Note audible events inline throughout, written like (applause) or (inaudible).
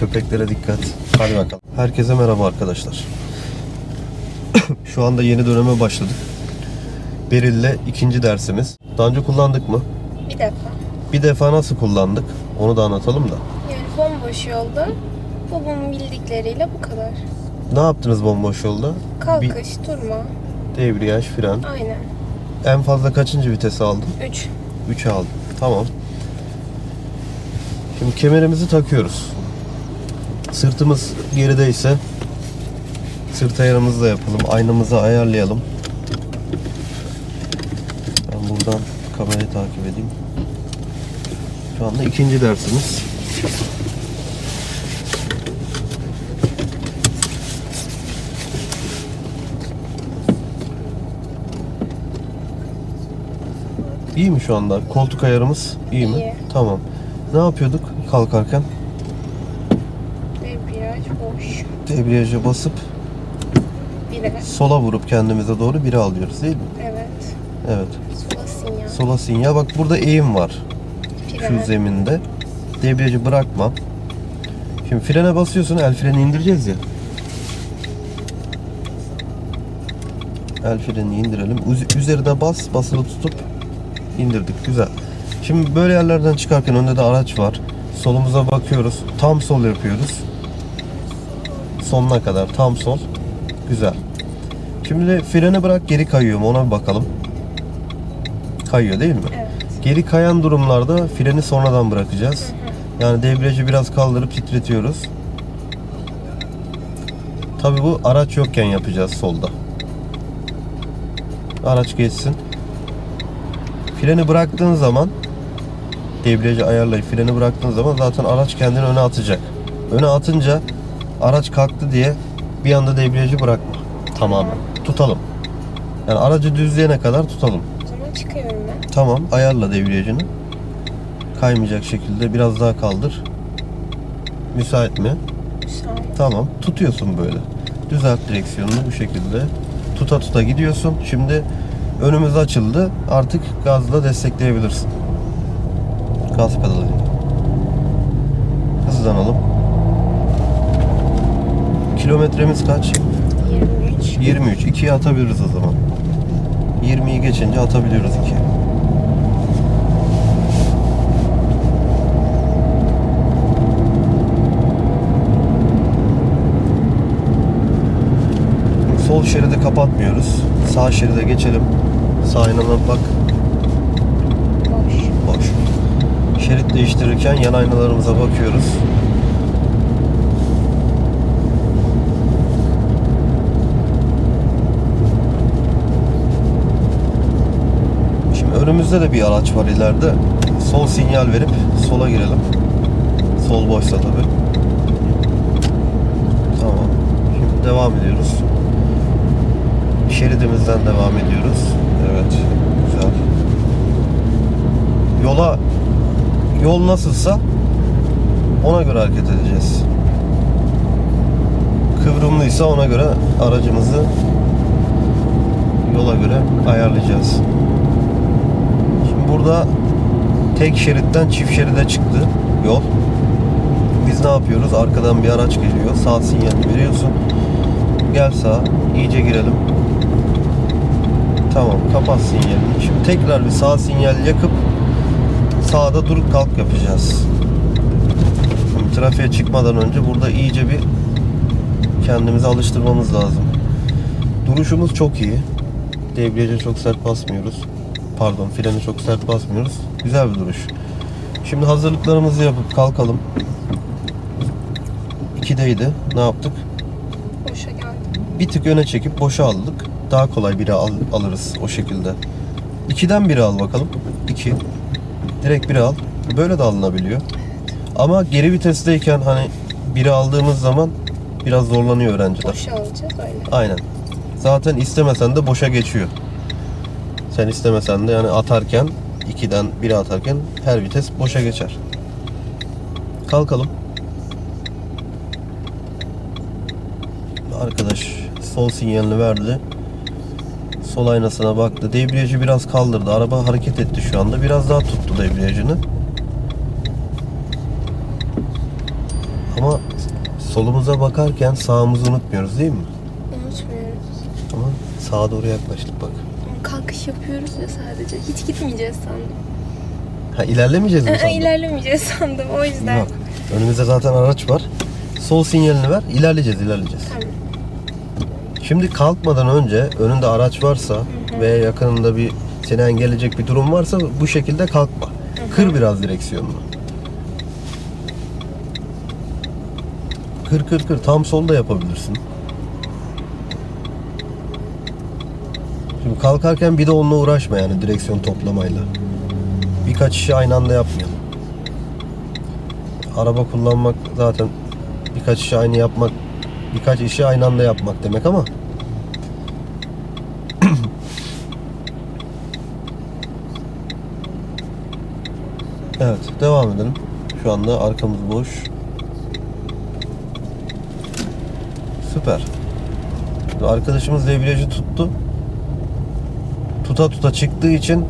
Köpeklere dikkat. Hadi bakalım. Herkese merhaba arkadaşlar. Şu anda yeni döneme başladık. Beril'le ikinci dersimiz. Daha önce kullandık mı? Bir defa. Bir defa nasıl kullandık? Onu da anlatalım da. Yani bomboş yolda babamın bildikleriyle bu kadar. Ne yaptınız bomboş yolda? Kalkış, durma. Debriyaj, fren. Aynen. En fazla kaçıncı vitesi aldın? 3. 3'e aldım. Tamam. Şimdi kemerimizi takıyoruz. Sırtımız gerideyse sırt ayarımızı da yapalım. Aynamızı ayarlayalım. Ben buradan kamerayı takip edeyim. Şu anda ikinci dersimiz. İyi mi şu anda? Koltuk ayarımız iyi mi? İyi. Tamam. Ne yapıyorduk kalkarken? Debriyaj boş. Debriyaja basıp Bire. sola vurup kendimize doğru biri alıyoruz değil mi? Evet. Evet. Sola sinyal. Sola sinyal. Bak burada eğim var. Fren. Şu zeminde. Debriyajı bırakma. Şimdi frene basıyorsun. El freni indireceğiz ya. El frenini indirelim. Üz- Üzerine bas. Basılı tutup indirdik. Güzel. Şimdi böyle yerlerden çıkarken önde de araç var. Solumuza bakıyoruz. Tam sol yapıyoruz. Sonuna kadar tam sol. Güzel. Şimdi freni bırak geri kayıyor mu ona bir bakalım. Kayıyor değil mi? Evet. Geri kayan durumlarda freni sonradan bırakacağız. Yani debriyajı biraz kaldırıp titretiyoruz. Tabi bu araç yokken yapacağız solda. Araç geçsin. Freni bıraktığın zaman debriyajı ayarlayıp freni bıraktığın zaman zaten araç kendini öne atacak. Öne atınca araç kalktı diye bir anda debriyajı bırakma. Tamamen. Tutalım. Yani aracı düzleyene kadar tutalım. O zaman çıkıyorum ben. Tamam ayarla debriyajını. Kaymayacak şekilde biraz daha kaldır. Müsait mi? Müsait. Tamam. Tutuyorsun böyle. Düzelt direksiyonunu bu şekilde. Tuta tuta gidiyorsun. Şimdi önümüz açıldı. Artık gazla destekleyebilirsin. Gaz pedalı. Hızlanalım. Kilometremiz kaç? 23. 23. 2'ye atabiliriz o zaman. 20'yi geçince atabiliyoruz 2'ye. Sol şeridi kapatmıyoruz. Sağ şeride geçelim. Sağ aynana bak. Boş. Boş. Şerit değiştirirken yan aynalarımıza bakıyoruz. Önümüzde de bir araç var ileride. Sol sinyal verip sola girelim. Sol boşsa tabi. Tamam. Şimdi devam ediyoruz. Şeridimizden devam ediyoruz. Evet. Güzel. Yola yol nasılsa ona göre hareket edeceğiz. Kıvrımlıysa ona göre aracımızı yola göre ayarlayacağız. Burada tek şeritten çift şeride çıktı yol. Biz ne yapıyoruz? Arkadan bir araç geliyor. Sağ sinyal veriyorsun. Gel sağa. iyice girelim. Tamam kapat sinyalini. Şimdi tekrar bir sağ sinyal yakıp sağda durup kalk yapacağız. Şimdi trafiğe çıkmadan önce burada iyice bir kendimizi alıştırmamız lazım. Duruşumuz çok iyi. Debriyaja çok sert basmıyoruz. Pardon freni çok sert basmıyoruz. Güzel bir duruş. Şimdi hazırlıklarımızı yapıp kalkalım. 2'deydi. Ne yaptık? Boşa geldim. Bir tık öne çekip boşa aldık. Daha kolay biri al, alırız o şekilde. 2'den biri al bakalım. 2. Direkt biri al. Böyle de alınabiliyor. Ama geri vitesteyken hani biri aldığımız zaman biraz zorlanıyor öğrenciler. Boşa alacağız öyle. Aynen. Zaten istemesen de boşa geçiyor. Sen istemesen de yani atarken 2'den 1'e atarken her vites boşa geçer. Kalkalım. Arkadaş sol sinyalini verdi. Sol aynasına baktı. Debriyajı biraz kaldırdı. Araba hareket etti şu anda. Biraz daha tuttu debriyajını. Ama solumuza bakarken sağımızı unutmuyoruz değil mi? Unutmuyoruz. Ama sağa doğru yaklaştık bak. Kalkış yapıyoruz ya sadece. Hiç gitmeyeceğiz sandım. Ha ilerlemeyeceğiz mi Aa, sandın? İlerlemeyeceğiz sandım o yüzden. Yok. Önümüzde zaten araç var. Sol sinyalini ver. İlerleyeceğiz, ilerleyeceğiz. Tamam. Şimdi kalkmadan önce önünde araç varsa veya yakınında bir seni engelleyecek bir durum varsa bu şekilde kalkma. Kır biraz direksiyonunu. Kır kır kır. Tam solda yapabilirsin. Şimdi kalkarken bir de onunla uğraşma yani direksiyon toplamayla. Birkaç işi aynı anda yapmayalım. Araba kullanmak zaten birkaç işi aynı yapmak, birkaç işi aynı anda yapmak demek ama (clears throat) Evet, devam edelim. Şu anda arkamız boş. Süper. Arkadaşımız debriyajı tuttu. Tuta tuta çıktığı için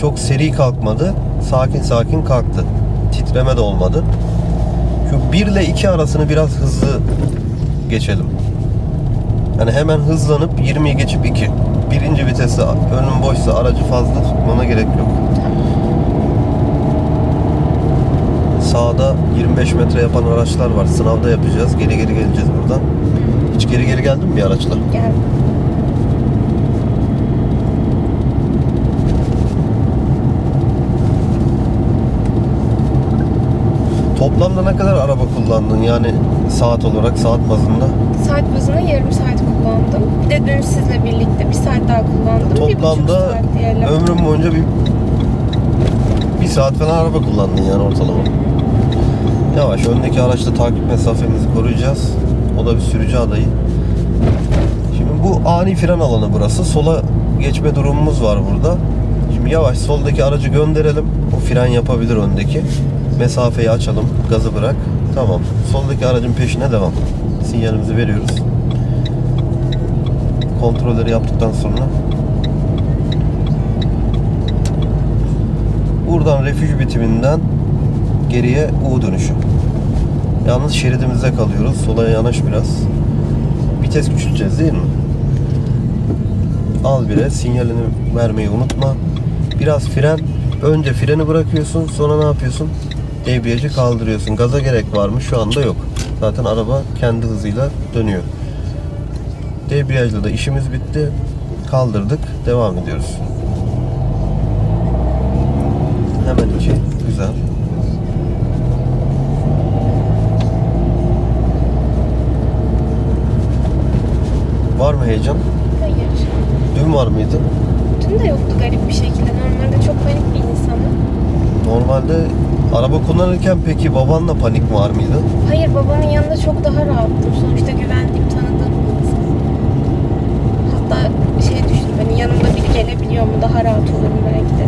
çok seri kalkmadı. Sakin sakin kalktı. Titreme de olmadı. Şu 1 ile 2 arasını biraz hızlı geçelim. Yani hemen hızlanıp 20'yi geçip 2. Birinci viteste önün boşsa aracı fazla tutmana gerek yok. Sağda 25 metre yapan araçlar var. Sınavda yapacağız. Geri geri geleceğiz buradan. Hiç geri geri geldin mi bir araçla? Gel. Toplamda ne kadar araba kullandın yani saat olarak saat bazında? Saat bazına yarım saat kullandım. Bir de dün sizle birlikte bir saat daha kullandım. bir buçuk Toplamda saat diyelim. ömrüm boyunca bir bir saat falan araba kullandın yani ortalama. Yavaş öndeki araçla takip mesafemizi koruyacağız. O da bir sürücü adayı. Şimdi bu ani fren alanı burası. Sola geçme durumumuz var burada. Şimdi yavaş soldaki aracı gönderelim. O fren yapabilir öndeki. Mesafeyi açalım. Gazı bırak. Tamam. Soldaki aracın peşine devam. Sinyalimizi veriyoruz. Kontrolleri yaptıktan sonra Buradan refüj bitiminden geriye U dönüşü. Yalnız şeridimizde kalıyoruz. Sola yanaş biraz. Vites küçülteceğiz değil mi? Al bire. Sinyalini vermeyi unutma. Biraz fren. Önce freni bırakıyorsun. Sonra ne yapıyorsun? Debriyajı kaldırıyorsun. Gaza gerek var mı? Şu anda yok. Zaten araba kendi hızıyla dönüyor. Debriyajla da işimiz bitti. Kaldırdık. Devam ediyoruz. Hemen iki. Güzel. Var mı heyecan? Hayır. Dün var mıydı? Dün de yoktu garip bir şekilde. Normalde çok panik bir insanım. Normalde araba kullanırken peki babanla panik var mıydı? Hayır babamın yanında çok daha rahattım. Sonuçta güvendiğim, tanıdığım bir insan. Hatta şey düşündüm hani yanımda biri gelebiliyor mu daha rahat olurum belki de.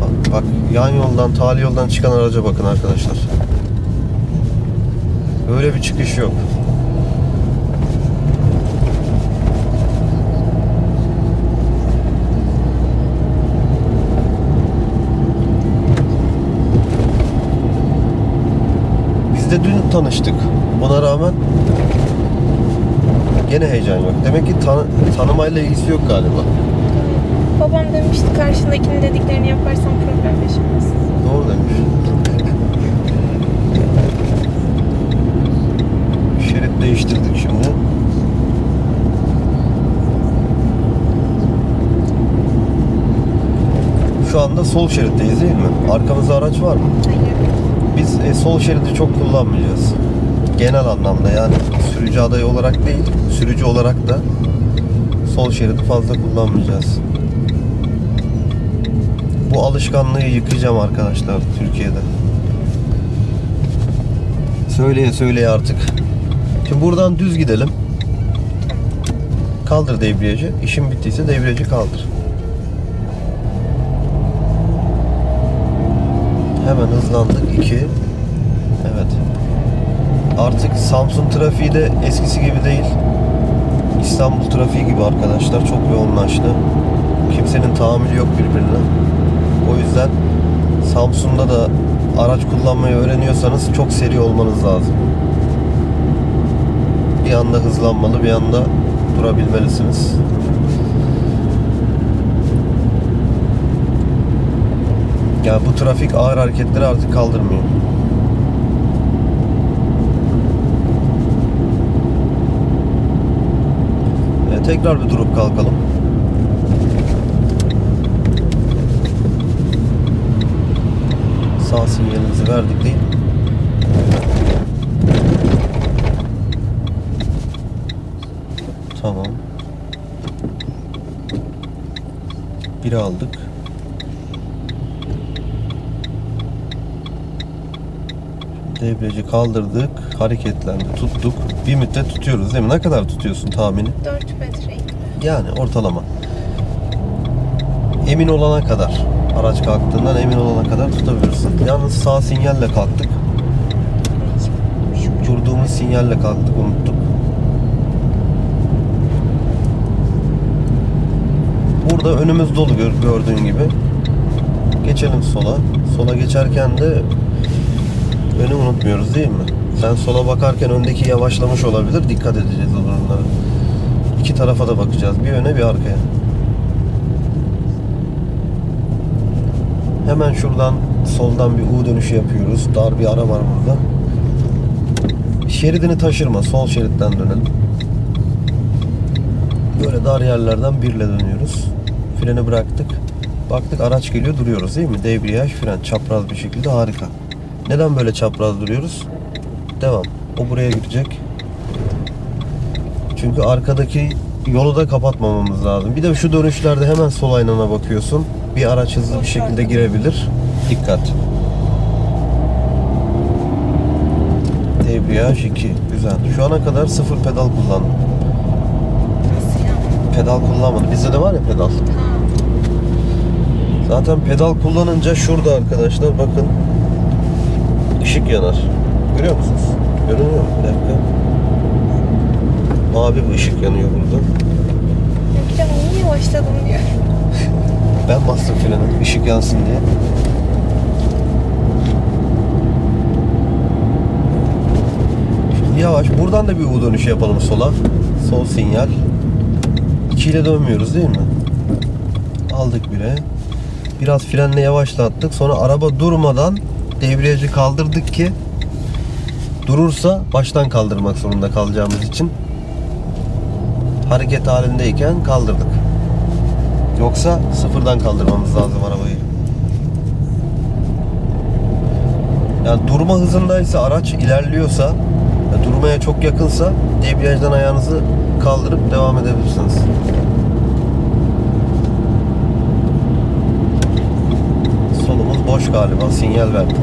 Bak, bak yan yoldan, tali yoldan çıkan araca bakın arkadaşlar. Böyle bir çıkış yok. Biz de dün tanıştık. Buna rağmen gene heyecan yok. Demek ki tanı- tanımayla ilgisi yok galiba. Babam demişti karşındakinin dediklerini yaparsan problem yaşamazsın. Doğru demiş. Şerit değiştirdik şimdi. Şu anda sol şeritteyiz değil mi? Arkamızda araç var mı? Hayır. Biz e, sol şeridi çok kullanmayacağız. Genel anlamda yani sürücü adayı olarak değil, sürücü olarak da sol şeridi fazla kullanmayacağız. Bu alışkanlığı yıkacağım arkadaşlar Türkiye'de. Söyleye söyleye artık. Şimdi buradan düz gidelim. Kaldır debriyajı. İşin bittiyse debriyajı kaldır. Hemen hızlandık. 2. Evet. Artık Samsun trafiği de eskisi gibi değil. İstanbul trafiği gibi arkadaşlar. Çok yoğunlaştı. Kimsenin tahammülü yok birbirine. O yüzden Samsun'da da araç kullanmayı öğreniyorsanız çok seri olmanız lazım. Bir anda hızlanmalı, bir anda durabilmelisiniz. Ya bu trafik ağır hareketleri artık kaldırmıyor. E, tekrar bir durup kalkalım. Sağ sinyalimizi verdik değil. Tamam. Biri aldık. Debriyajı kaldırdık, hareketlendi, tuttuk. Bir müddet tutuyoruz değil mi? Ne kadar tutuyorsun tahmini? 4 metre. Yani ortalama. Emin olana kadar, araç kalktığından emin olana kadar tutabilirsin. Yalnız sağ sinyalle kalktık. Durduğumuz sinyalle kalktık, unuttuk. Burada önümüz dolu gör- gördüğün gibi. Geçelim sola. Sola geçerken de önü unutmuyoruz değil mi? Sen sola bakarken öndeki yavaşlamış olabilir. Dikkat edeceğiz o durumlara. İki tarafa da bakacağız. Bir öne bir arkaya. Hemen şuradan soldan bir U dönüşü yapıyoruz. Dar bir ara var burada. Şeridini taşırma. Sol şeritten dönelim. Böyle dar yerlerden birle dönüyoruz. Freni bıraktık. Baktık araç geliyor duruyoruz değil mi? Debriyaj, fren çapraz bir şekilde harika. Neden böyle çapraz duruyoruz? Devam. O buraya girecek. Çünkü arkadaki yolu da kapatmamamız lazım. Bir de şu dönüşlerde hemen sol aynana bakıyorsun. Bir araç hızlı bir şekilde girebilir. Dikkat. Debriyaj 2. Güzel. Şu ana kadar sıfır pedal kullandım. Pedal kullanmadım. Bizde de var ya pedal. Zaten pedal kullanınca şurada arkadaşlar bakın ışık yanar. Görüyor musunuz? Görünüyor mu? Bir dakika. Mavi bir ışık yanıyor burada. Ekrem niye yavaşladın diyor. (laughs) Ben bastım freni ışık yansın diye. Şimdi yavaş. Buradan da bir U dönüşü yapalım sola. Sol sinyal. 2 ile dönmüyoruz değil mi? Aldık bire. Biraz frenle yavaşlattık. Sonra araba durmadan debriyajı kaldırdık ki durursa baştan kaldırmak zorunda kalacağımız için hareket halindeyken kaldırdık. Yoksa sıfırdan kaldırmamız lazım arabayı. Yani durma hızındaysa araç ilerliyorsa ya durmaya çok yakınsa debriyajdan ayağınızı kaldırıp devam edebilirsiniz. Boş galiba sinyal verdi.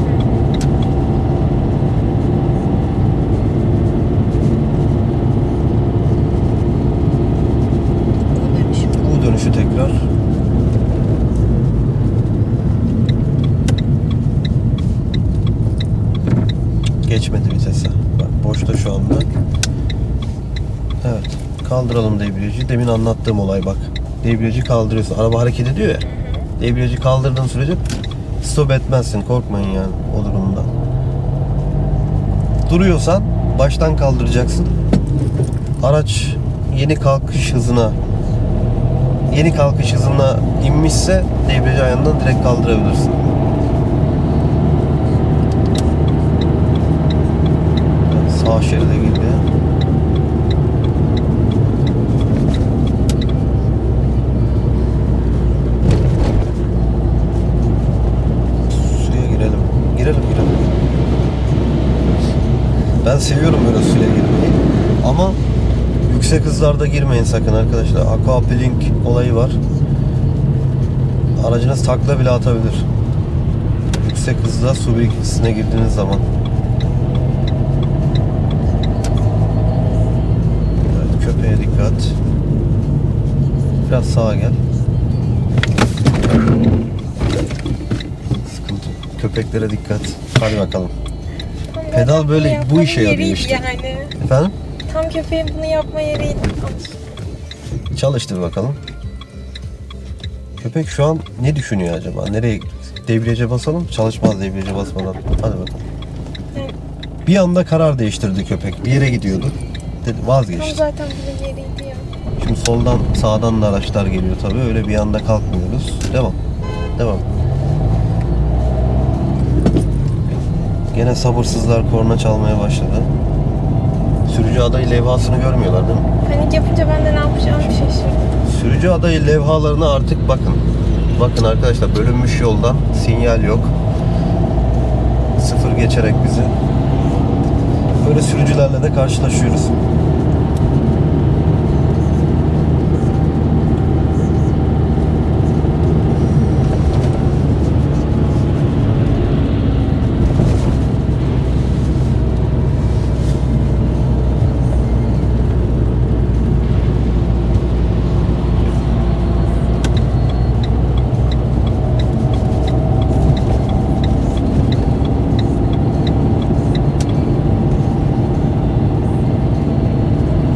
U dönüşü tekrar. Geçmedi vitese. Bak boşta şu anda. Evet. Kaldıralım debriyajı. Demin anlattığım olay bak. Debriyajı kaldırıyorsun. Araba hareket ediyor ya. Debriyajı kaldırdığın sürece stop etmezsin. Korkmayın yani o durumda. Duruyorsan baştan kaldıracaksın. Araç yeni kalkış hızına yeni kalkış hızına inmişse debriyaj ayağından direkt kaldırabilirsin. Sağ şeride girdi. Suya girelim. Girelim girelim. Ben seviyorum böyle suya girmeyi. Ama yüksek hızlarda girmeyin sakın arkadaşlar. Aquaplink olayı var. Aracınız takla bile atabilir. Yüksek hızda su birikintisine girdiğiniz zaman. Evet, köpeğe dikkat. Biraz sağa gel. Sıkıntı. Köpeklere dikkat. Hadi bakalım. Tam Pedal da böyle bu işe yarıyor yeriydi işte. Yani. Efendim? Tam köpeğin bunu yapma yeriydi. Çalıştır bakalım. Köpek şu an ne düşünüyor acaba? Nereye debriyaja basalım. Çalışmaz debriyaja basmadan. Hadi bakalım. Yani Bir anda karar değiştirdi köpek. Bir yere gidiyordu. Dedi tam vazgeçti. zaten bunun yeriydi ya. Şimdi soldan sağdan da araçlar geliyor tabii. Öyle bir anda kalkmıyoruz. Devam. Devam. Gene sabırsızlar korna çalmaya başladı. Sürücü adayı levhasını görmüyorlar değil mi? Panik yapınca ben de ne yapacağımı şaşırdım. Sürücü adayı levhalarına artık bakın. Bakın arkadaşlar bölünmüş yoldan sinyal yok. Sıfır geçerek bizi. Böyle sürücülerle de karşılaşıyoruz.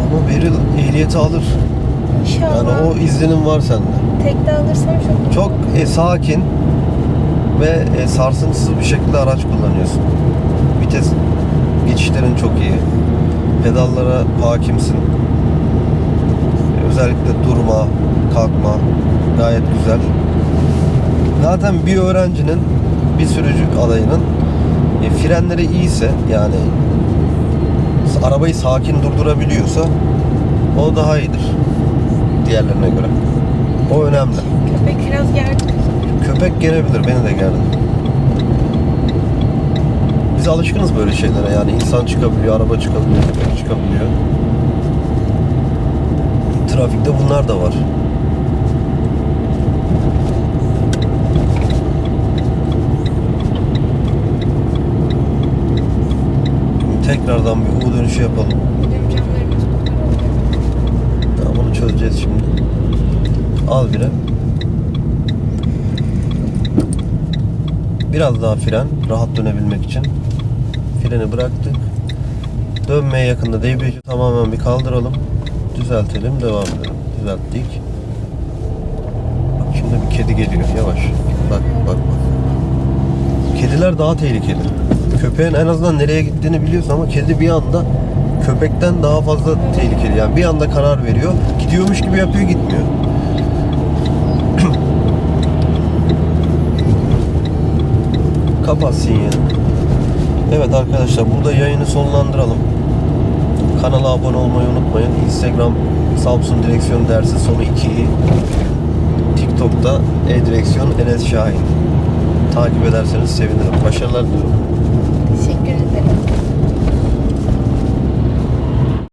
Ama Beril alır. İnşallah. Yani o izlenim var sende. Tekte alırsam çok Çok e, sakin ve e, sarsıntısız bir şekilde araç kullanıyorsun. Vites geçişlerin çok iyi. Pedallara hakimsin. Özellikle durma, kalkma gayet güzel. Zaten bir öğrencinin, bir sürücü adayının e, frenleri iyiyse yani arabayı sakin durdurabiliyorsa o daha iyidir diğerlerine göre. O önemli. köpek biraz gerdi. Köpek gelebilir, beni de gerdi. Biz alışkınız böyle şeylere yani insan çıkabiliyor, araba çıkabiliyor, köpek çıkabiliyor. Trafikte bunlar da var. Tekrardan bir U dönüşü yapalım. Bizim camlarımız bu kadar. Ya bunu çözeceğiz şimdi. Al bire. Biraz daha fren. Rahat dönebilmek için. Freni bıraktık. Dönmeye yakında debriyajı tamamen bir kaldıralım. Düzeltelim. Devam edelim. Düzelttik. Bak şimdi bir kedi geliyor. Yavaş. Bak bak bak. Kediler daha tehlikeli. Köpeğin en azından nereye gittiğini biliyorsun ama kedi bir anda köpekten daha fazla tehlikeli. Yani bir anda karar veriyor. Gidiyormuş gibi yapıyor gitmiyor. (clears throat) Kapat sinyali. Evet arkadaşlar burada yayını sonlandıralım. Kanala abone olmayı unutmayın. Instagram Samsun Direksiyon Dersi sonu 2'yi TikTok'ta E-Direksiyon Enes Şahin takip ederseniz sevinirim. Başarılar diliyorum. Teşekkür ederim.